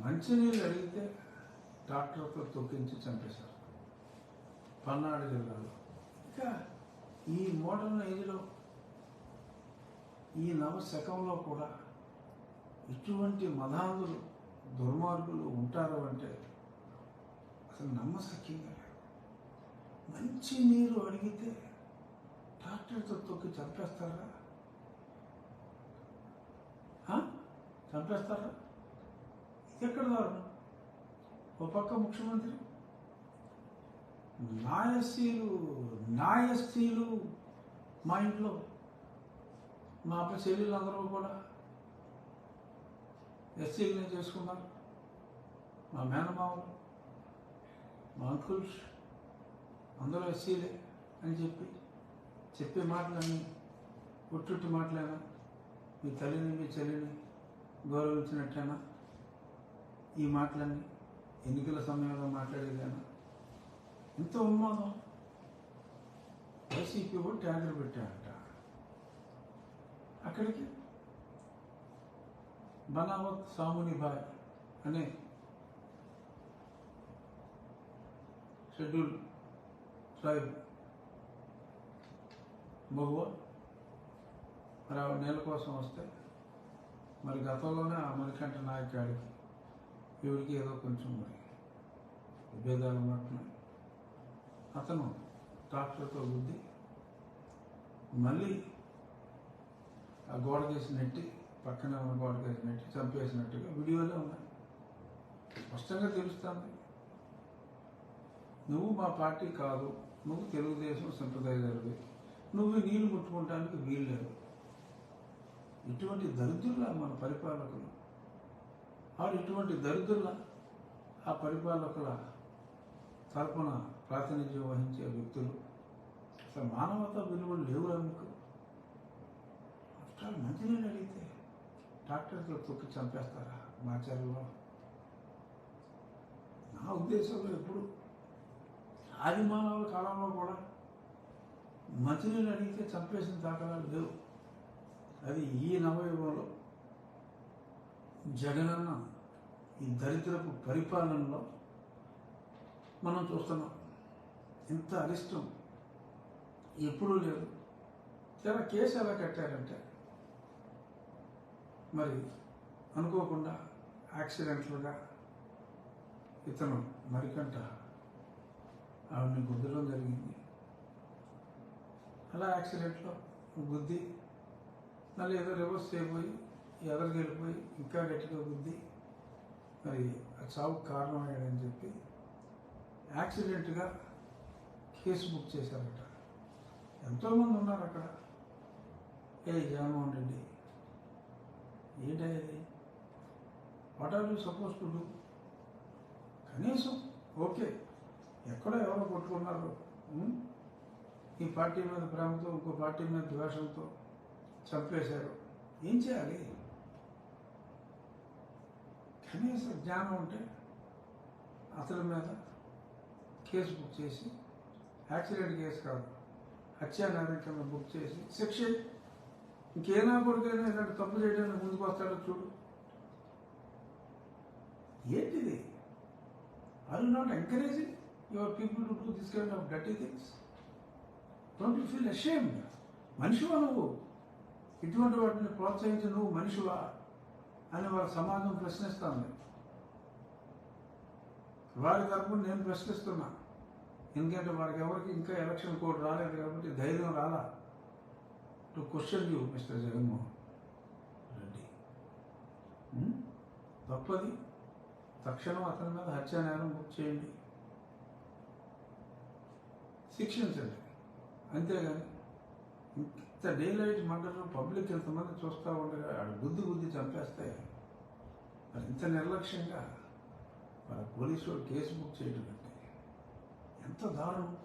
మంచినీళ్ళు అడిగితే డాక్టర్తో తొక్కించి చంపేశారు. పల్నాడు జిల్లాలో. ఇంకా ఈ మోడర్న్ ఏజ్లో ఈ నవశకంలో కూడా ఇటువంటి మదాంధులు దుర్మార్గులు ఉంటారు అంటే అసలు నమ్మశక్యంగా లేదు. మంచి నీరు అడిగితే డాక్టర్తో తొక్కి చంపేస్తారా? చంపేస్తారా? ఎక్కడ దారుణం ఓ పక్క ముఖ్యమంత్రి? నాయస్సీలు నాయస్సీలు మా ఇంట్లో. మా అప్ప చెల్లెళ్ళందరూ కూడా. ఎస్సీలని చేసుకున్నారు. మా మేనమామలు మా అంకుల్స్ అందరూ ఎస్సీలే అని చెప్పి చెప్పే మాటలన్నీ ఒట్టుట్టు మాట్లాడినా మీ తల్లిని మీ చెల్లిని గౌరవించినట్టేనా? ఈ మాటలన్నీ ఎన్నికల సమయంలో మాట్లాడేదేనా ఎంత ఉన్మాదం. వైసీపీ కూడా ట్యాంకర్ పెట్టాడట అక్కడికి బనావత్ సాముని భాయ్ అనే షెడ్యూల్ ట్రైబ్ మగువ మరి ఆవిడ నేల కోసం వస్తే మరి గతంలోనే ఆ నాయకుడికి ఈవిడికి ఏదో కొంచెం మరి విభేదాలు ఉన్నట్టున్నాయి అతను ట్రాక్టర్తో గుద్ది మళ్ళీ ఆ గోడ చేసి నెట్టి పక్కన ఉన్న గోడ చేసి నెట్టి చంపేసినట్టుగా వీడియోలో ఉన్నాయి. స్పష్టంగా తెలుస్తుంది. నువ్వు మా పార్టీ కాదు నువ్వు తెలుగుదేశం సింపదైజర్వి నువ్వు ఈ నీళ్ళు ముట్టుకోవడానికి వీల్లేదు. ఇటువంటి దరిద్రుల మన పరిపాలకులు వారు ఇటువంటి దరిద్రుల ఆ పరిపాలకుల తరపున ప్రాతినిధ్యం వహించే వ్యక్తులు. అసలు మానవతా విలువలు లేవురా మీకు? అసలు మంచినీళ్ళు అడిగితే డాక్టర్తో తొక్కి చంపేస్తారా మాచర్లో నా ఉద్దేశంలో ఎప్పుడు? ఆది మానవుల కాలంలో కూడా మంచినీళ్ళు అడిగితే చంపేసిన దాఖలాలు లేవు. అది ఈ నవయుగంలో జగనన్న ఈ దరిద్రపు పరిపాలనలో మనం చూస్తున్నాం. ఇంత అరిష్టం. ఎప్పుడూ లేదు. చాలా కేసు ఎలా కట్టారంటే మరి అనుకోకుండా యాక్సిడెంట్లుగా ఇతను మరికంట ఆవిడని గుద్దడం జరిగింది. అలా యాక్సిడెంట్లో గుద్ది మళ్ళీ ఏదో రివర్స్ చేయబోయి ఎదరికి వెళ్ళిపోయి ఇంకా గట్టిగా గుద్ది మరి ఆ చావుకు కారణమయ్యాడని చెప్పి యాక్సిడెంట్గా కేసు బుక్ చేశారట. ఎంతోమంది ఉన్నారు అక్కడ. ఏ జగన్మోహన్ రెడ్డి ఏంటది what are you supposed to do? కనీసం ఓకే ఎక్కడో ఎవరో కొట్టుకున్నారు. ఈ పార్టీ మీద ప్రేమతో ఇంకో పార్టీ మీద ద్వేషంతో చంపేశారు. ఏం చేయాలి? కనీస జ్ఞానం ఉంటే అతడి మీద కేసు బుక్ చేసి యాక్సిడెంట్ కేసు కాదు హత్యా నేరం బుక్ చేసి శిక్ష ఇంకేనా కొడుకైనా ఇలాంటి తప్పు చేయడానికి ముందుకు వస్తాడో చూడు. ఏంటిది? Are you not encouraging your people to do this kind of dirty things don't you feel ashamed మనిషివా నువ్వు? ఇటువంటి వాటిని ప్రోత్సహించి నువ్వు మనిషివా? అని వాళ్ళ సమాజం ప్రశ్నిస్తుంది. వారి తరపున నేను ప్రశ్నిస్తున్నా. ఎందుకంటే వారికి ఎవరికి ఇంకా ఎలక్షన్ కోడ్ రాలేదు కాబట్టి ధైర్యం రాలా? To question you mister Jaganmohan Reddy. తప్పది. తక్షణం అతని మీద హత్యా నేరం బుక్ చేయండి. శిక్షించండి. అంతేగాని ఇంత డే లైట్ మంటలు పబ్లిక్ ఎంతమంది చూస్తూ ఉండగా ఆడు గుద్ది గుద్ది చంపేస్తే మరి ఇంత నిర్లక్ష్యంగా మన పోలీసు కేసు బుక్ చేయడం అంటే ఎంత దారుణం.